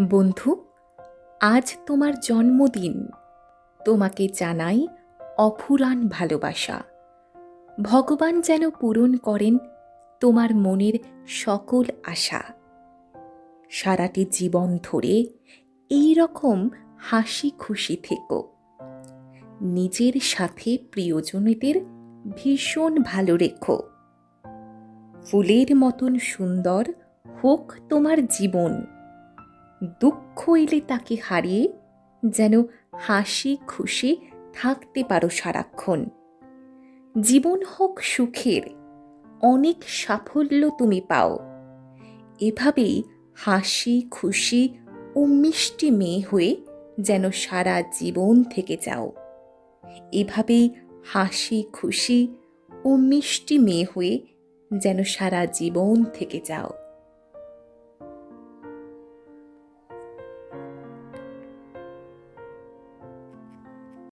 বন্ধু, আজ তোমার জন্মদিন। তোমাকে জানাই অফুরান ভালোবাসা। ভগবান যেন পূরণ করেন তোমার মনের সকল আশা। সারাটি জীবন ধরে এই রকম হাসি খুশি থেকো। নিজের সাথে প্রিয়জনেদের ভীষণ ভালো রেখো। ফুলের মতন সুন্দর হোক তোমার জীবন। দুঃখ এলে তাকে হারিয়ে যেন হাসি খুশি থাকতে পারো সারাক্ষণ। জীবন হোক সুখের, অনেক সাফল্য তুমি পাও। এভাবেই হাসি খুশি ও মিষ্টি মেয়ে হয়ে যেন সারা জীবন থেকে যাও। এভাবেই হাসি খুশি ও মিষ্টি মেয়ে হয়ে যেন সারা জীবন থেকে যাও।